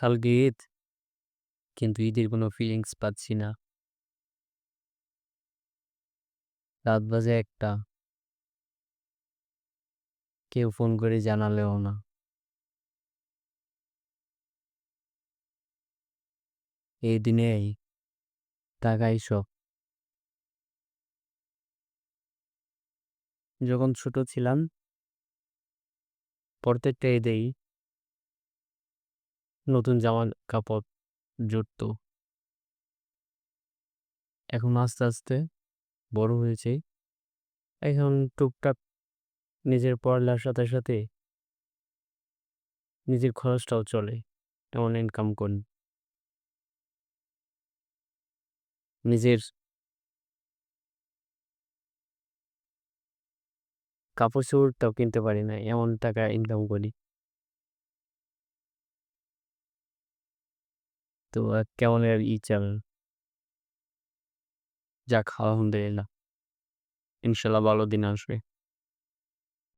কালকে ঈদ। কিন্তু ঈদের কোনো ফিলিংস পাচ্ছি না। রাত বাজে একটা কেউ ফোন করে জানালেও না। এই দিনেই টাকাই সব। যখন ছোট ছিলাম, প্রত্যেকটা ঈদেই নতুন জামা কাপড় জুটতো। এখন আস্তে, আস্তে বড় হয়েছি। এখন টুকটাক নিজের পড়ালেখার সাথে, সাথে নিজের খরচটাও চলে। এমন ইনকাম করি। নিজের কাপড়-চোপড়টাও কিনতে পারি না। এমন টাকা ইনকাম করি। তো কেমন আর যা খাওয়া যাক আলহামদুলিল্লাহ। ইনশাল্লাহ ভালো দিন আসবে।